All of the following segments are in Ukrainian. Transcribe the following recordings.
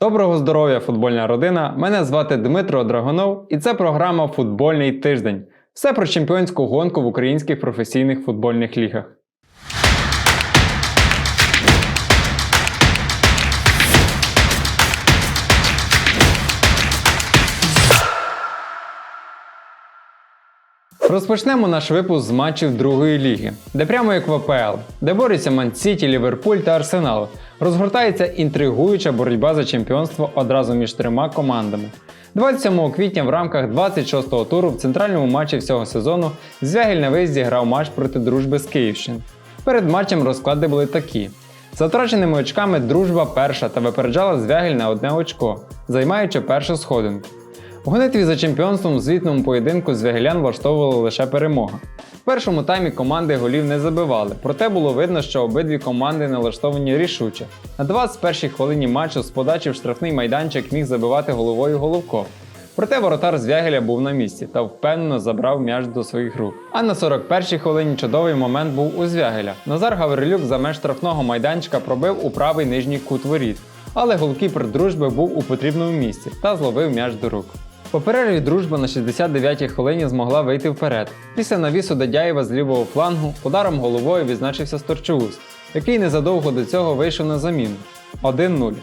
Доброго здоров'я, футбольна родина! Мене звати Дмитро Драгонов, і це програма Футбольний тиждень. Все про чемпіонську гонку в українських професійних футбольних лігах. Розпочнемо наш випуск з матчів другої ліги, де прямо як в АПЛ, де борються Ман-Сіті, Ліверпуль та Арсенал, розгортається інтригуюча боротьба за чемпіонство одразу між трьома командами. 27 квітня в рамках 26-го туру в центральному матчі всього сезону Звягель на виїзді грав матч проти дружби з Київщин. Перед матчем розклади були такі: за втраченими очками дружба перша та випереджала Звягель на одне очко, займаючи першу сходинку. В гонитві за чемпіонством у звітному поєдинку звягелян влаштовувала лише перемога. В першому таймі команди голів не забивали, проте було видно, що обидві команди налаштовані рішуче. На 21-й хвилині матчу з подачі в штрафний майданчик міг забивати головою Головко. Проте воротар Звягеля був на місці та впевнено забрав м'яч до своїх рук. А на 41-й хвилині чудовий момент був у Звягеля. Назар Гаврилюк за меж штрафного майданчика пробив у правий нижній кут воріт, але голкіпер дружби був у потрібному місці та зловив м'яч до рук. По дружба на 69-й хвилині змогла вийти вперед. Після навісу Дадяєва з лівого флангу ударом головою відзначився Сторчоус, який незадовго до цього вийшов на заміну 1-0.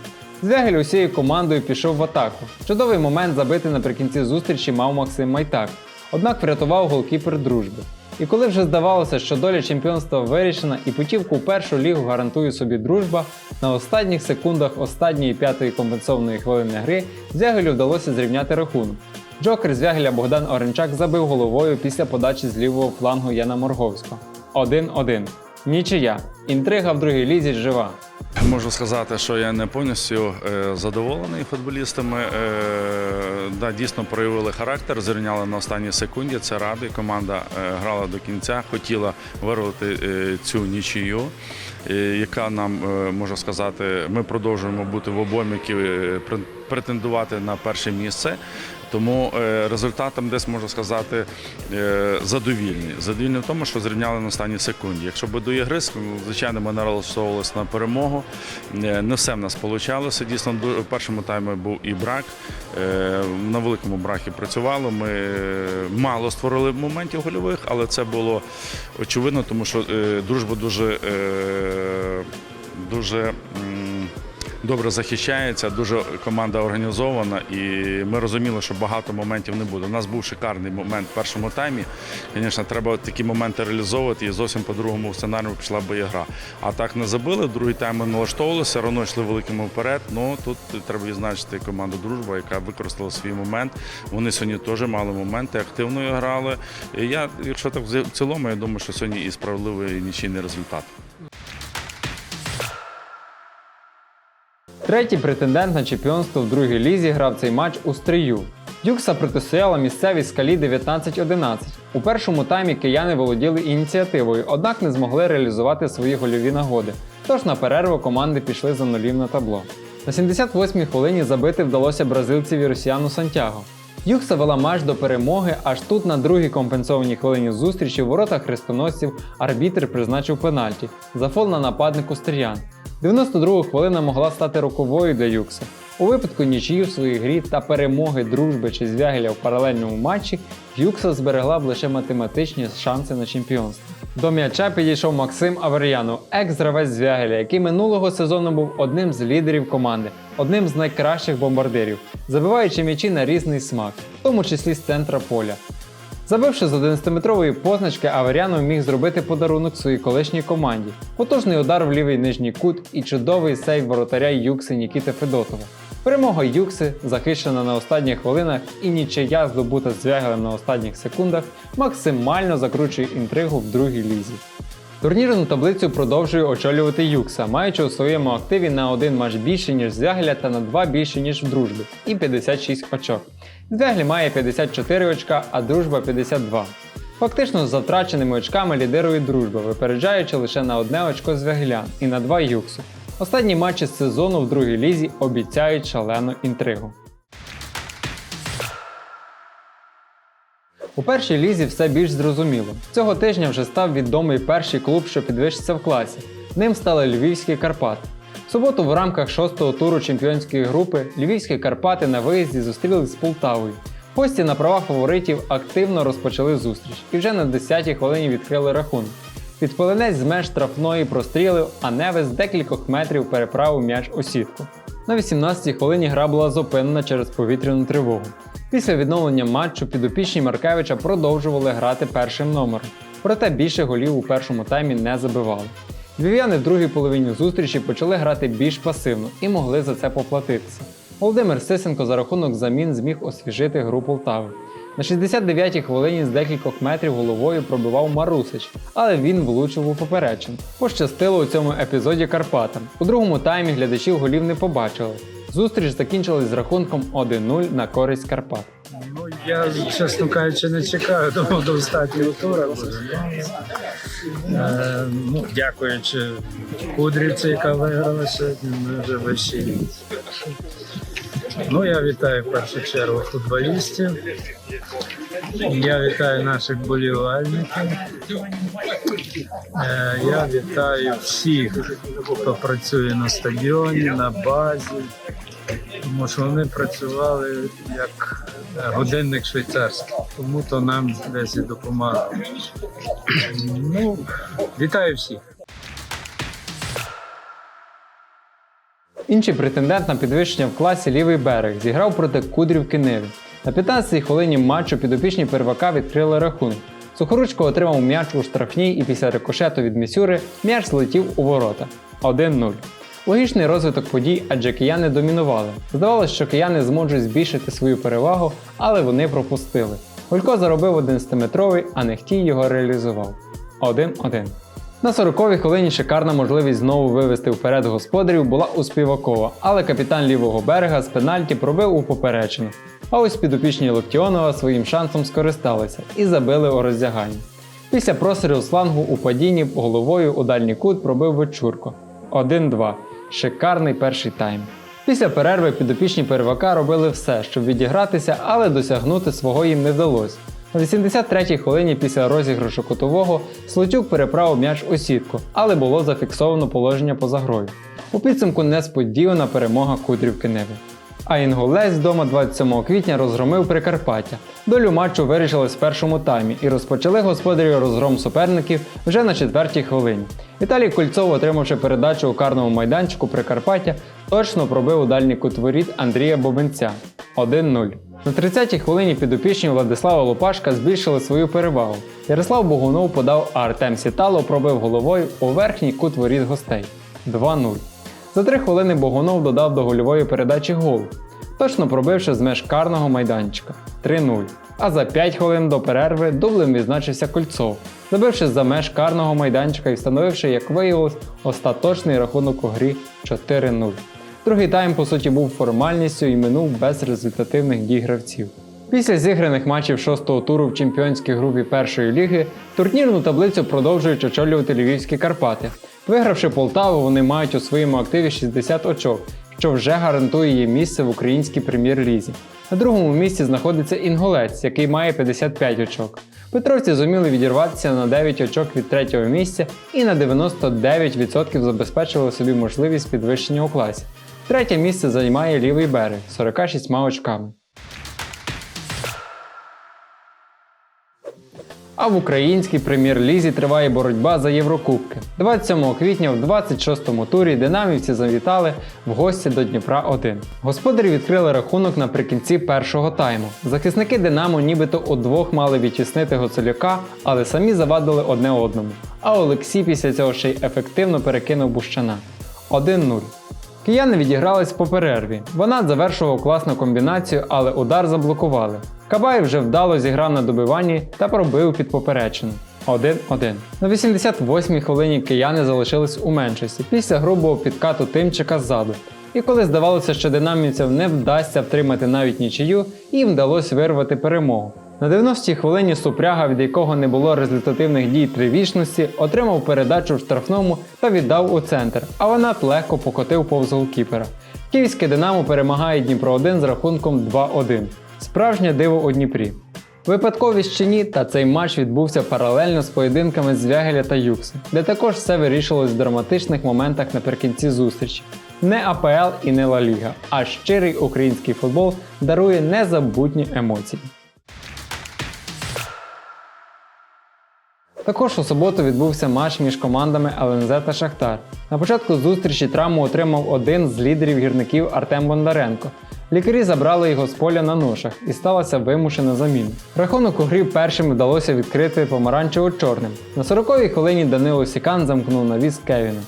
Звягель усією командою пішов в атаку. Чудовий момент забити наприкінці зустрічі мав Максим Майтак, однак врятував голкіпер дружби. І коли вже здавалося, що доля чемпіонства вирішена і путівку в першу лігу гарантує собі дружба, на останніх секундах останньої п'ятої компенсованої хвилини гри Звягелю вдалося зрівняти рахунок. Джокер Звягеля Богдан Оренчак забив головою після подачі з лівого флангу Яна Морговського. 1-1. Нічия. Інтрига в другій лізі жива. Можу сказати, що я не повністю е, задоволений футболістами. Е, да, дійсно проявили характер, зрівняли на останній секунді. Це радий. Команда е, грала до кінця, хотіла вирвати цю нічию, яка нам можу сказати, ми продовжуємо бути в обоймі, пр- претендувати на перше місце. Тому е, результатом десь можу сказати е, задовільні. Задовільні в тому, що зрівняли на останній секунді. Якщо би до ігри, звичайно, ми налаштовувалися на перемогу. Е, Не все в нас вийшло. Дійсно, в першому таймі був і брак. На великому бракі працювало. Ми мало створили моментів гольових, але це було очевидно, тому що дружба дуже, дуже. Добре захищається, дуже команда організована, і ми розуміли, що багато моментів не буде. У нас був шикарний момент в першому таймі. Звісно, треба такі моменти реалізовувати, і зовсім по-другому сценарію пішла би гра. А так не забили. Другий тайм ми налаштовувалися, рано йшли великими вперед. Ну тут треба відзначити команду Дружба, яка використала свій момент. Вони сьогодні теж мали моменти, активно грали. І я, якщо так в цілому, я думаю, що сьогодні і справедливий нічийний результат. Третій претендент на чемпіонство в другій лізі грав цей матч у стрію. Юкса протистояла місцевій скалі 19-11. У першому таймі кияни володіли ініціативою, однак не змогли реалізувати свої гольові нагоди. Тож на перерву команди пішли за нулів на табло. На 78-й хвилині забити вдалося бразильцеві Росіану Сантьяго. Юкса вела матч до перемоги, аж тут на другій компенсованій хвилині зустрічі в воротах хрестоносців арбітр призначив пенальті за фол на нападнику Стер'ян. 92 хвилина могла стати роковою для Юкса. У випадку нічиї в своїй грі та перемоги дружби чи звягеля в паралельному матчі Юкса зберегла б лише математичні шанси на чемпіонство. До м'яча підійшов Максим Авер'янов, екс-гравець звягеля, який минулого сезону був одним з лідерів команди, одним з найкращих бомбардирів, забиваючи м'ячі на різний смак, в тому числі з центра поля. Забивши з 11-метрової позначки, Аверянов міг зробити подарунок своїй колишній команді. Потужний удар в лівий нижній кут і чудовий сейв воротаря Юкси Нікіти Федотова. Перемога Юкси, захищена на останніх хвилинах і нічия здобута звягелем на останніх секундах, максимально закручує інтригу в другій лізі. Турнірну таблицю продовжує очолювати Юкса, маючи у своєму активі на один матч більше, ніж Звягеля та на два більше, ніж в дружбі, і 56 очок. Звягель має 54 очка, а дружба 52. Фактично, за втраченими очками лідирує дружба, випереджаючи лише на одне очко звягелян і на два юксу. Останні матчі з сезону в другій лізі обіцяють шалену інтригу. У першій лізі все більш зрозуміло. Цього тижня вже став відомий перший клуб, що підвищиться в класі. Ним стали Львівські Карпати. Суботу в рамках шостого туру чемпіонської групи Львівські Карпати на виїзді зустрілись з Полтавою. Гості на правах фаворитів активно розпочали зустріч і вже на 10-й хвилині відкрили рахунок. Підпаленець з меж штрафної прострілив, а Невес декількох метрів переправив м'яч у сітку. На 18-й хвилині гра була зупинена через повітряну тривогу. Після відновлення матчу підопічні Маркевича продовжували грати першим номером, проте більше голів у першому таймі не забивали. Львів'яни в другій половині зустрічі почали грати більш пасивно і могли за це поплатитися. Володимир Сисенко за рахунок замін зміг освіжити гру Полтави. На 69-й хвилині з декількох метрів головою пробивав Марусич, але він влучив у поперечину. Пощастило у цьому епізоді Карпатам. У другому таймі глядачів голів не побачили. Зустріч закінчилась з рахунком 1-0 на користь Карпат. Я, чесно кажучи, не чекаю до, до останнього тура. Е, ну, дякуючи Кудрівці, яка виграла сьогодні, ми вже вищі. Ну, я вітаю в першу чергу футболістів. Я вітаю наших болівальників. Е, Я вітаю всіх, хто працює на стадіоні, на базі, тому що вони працювали як годинник швейцарський, тому то нам десь і допомагали. Ну, вітаю всіх. Інший претендент на підвищення в класі лівий берег зіграв проти Кудрівки Ниві. На 15-й хвилині матчу підопічні первака відкрили рахунок. Сухоручко отримав м'яч у штрафній і після рикошету від Місюри м'яч злетів у ворота 1-0. Логічний розвиток подій, адже кияни домінували. Здавалося, що кияни зможуть збільшити свою перевагу, але вони пропустили. Гулько заробив 11-метровий, а Нехтій його реалізував. 1-1. На 40-й хвилині шикарна можливість знову вивести вперед господарів була у Співакова, але капітан лівого берега з пенальті пробив у поперечину. А ось підопічні Локтіонова своїм шансом скористалися і забили у роздяганні. Після прострілу слангу у падінні головою у дальній кут пробив Вечурко. 1-2. Шикарний перший тайм. Після перерви підопічні первака робили все, щоб відігратися, але досягнути свого їм не вдалося. На 83-й хвилині після розіграшу котового Слотюк переправив м'яч у сітку, але було зафіксовано положення поза грою. У підсумку несподівана перемога Кудрівки Неви. А Інголець вдома 27 квітня розгромив Прикарпаття. Долю матчу вирішилась в першому таймі і розпочали господарі розгром суперників вже на четвертій хвилині. Віталій Кольцов, отримавши передачу у карному майданчику Прикарпаття, точно пробив у дальній кут воріт Андрія Бобенця 1-0. На 30-й хвилині підопічні Владислава Лопашка збільшили свою перевагу. Ярослав Богунов подав, а Артем Сітало пробив головою у верхній кут воріт гостей 2-0. За три хвилини Богунов додав до гольової передачі гол, точно пробивши з меж карного майданчика 3-0. А за 5 хвилин до перерви дублем відзначився Кольцов, забивши за меж карного майданчика і встановивши, як виявилось, остаточний рахунок у грі 4-0. Другий тайм, по суті, був формальністю і минув без результативних дій гравців. Після зіграних матчів шостого туру в чемпіонській групі першої ліги турнірну таблицю продовжують очолювати львівські Карпати. Вигравши Полтаву, вони мають у своєму активі 60 очок, що вже гарантує їм місце в українській прем'єр-лізі. На другому місці знаходиться Інголець, який має 55 очок. Петровці зуміли відірватися на 9 очок від третього місця і на 99% забезпечили собі можливість підвищення у класі. Третє місце займає лівий берег 46 очками. А в українській прем'єр-лізі триває боротьба за Єврокубки. 27 квітня в 26-му турі динамівці завітали в гості до Дніпра 1. Господарі відкрили рахунок наприкінці першого тайму. Захисники Динамо нібито удвох мали відтіснити Гоцелюка, але самі завадили одне одному. А Олексій після цього ще й ефективно перекинув Бущана 1-0. Кияни відігрались по перерві. Вона завершував класну комбінацію, але удар заблокували. Кабай вже вдало зіграв на добиванні та пробив під поперечину. 1-1. На 88-й хвилині кияни залишились у меншості після грубого підкату тимчика ззаду. І коли здавалося, що динамівцям не вдасться втримати навіть нічию, їм вдалося вирвати перемогу. На 90-й хвилині Супряга, від якого не було результативних дій тривічності, отримав передачу в штрафному та віддав у центр, а вона легко покотив повз голкіпера. Київське Динамо перемагає Дніпро 1 з рахунком 2-1. Справжнє диво у Дніпрі. Випадковість чи ні, та цей матч відбувся паралельно з поєдинками Звягеля та Юкса, де також все вирішилось в драматичних моментах наприкінці зустрічі. Не АПЛ і не Ла Ліга, а щирий український футбол дарує незабутні емоції. Також у суботу відбувся матч між командами ЛНЗ та Шахтар. На початку зустрічі травму отримав один з лідерів гірників Артем Бондаренко. Лікарі забрали його з поля на ношах і сталася вимушена заміна. Рахунок у грі першим вдалося відкрити помаранчево-чорним. На 40-й хвилині Данило Сікан замкнув навіс Кевіна.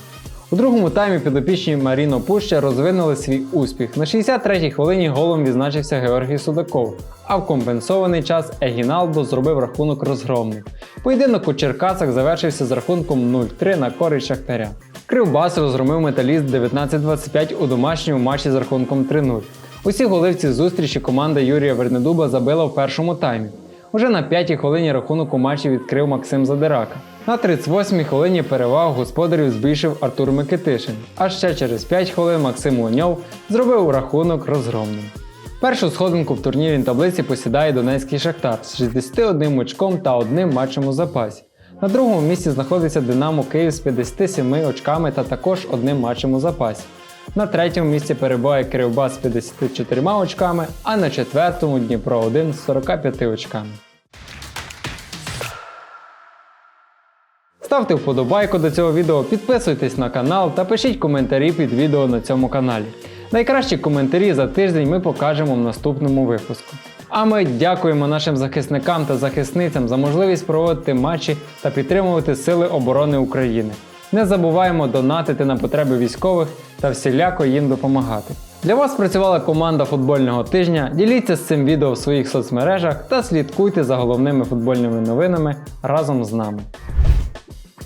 У другому таймі підопічні Маріно Пуща розвинули свій успіх. На 63-й хвилині голом відзначився Георгій Судаков, а в компенсований час Егіналдо зробив рахунок розгромний. Поєдинок у Черкасах завершився з рахунком 0-3 на користь Шахтаря. Кривбас розгромив металіст 19-25 у домашньому матчі з рахунком 3-0. Усі голи в цій зустрічі команда Юрія Вернедуба забила в першому таймі. Уже на п'ятій хвилині рахунок у матчі відкрив Максим Задирака. На 38-й хвилині перевагу господарів збільшив Артур Микитишин. А ще через 5 хвилин Максим Луньов зробив рахунок розгромним. Першу сходинку в турнірній таблиці посідає Донецький Шахтар з 61 очком та одним матчем у запасі. На другому місці знаходиться Динамо Київ з 57 очками та також одним матчем у запасі. На третьому місці перебуває Кривбас з 54 очками, а на четвертому Дніпро 1 з 45 очками. Ставте вподобайку до цього відео, підписуйтесь на канал та пишіть коментарі під відео на цьому каналі. Найкращі коментарі за тиждень ми покажемо в наступному випуску. А ми дякуємо нашим захисникам та захисницям за можливість проводити матчі та підтримувати Сили оборони України. Не забуваємо донатити на потреби військових та всіляко їм допомагати. Для вас працювала команда футбольного тижня. Діліться з цим відео в своїх соцмережах та слідкуйте за головними футбольними новинами разом з нами.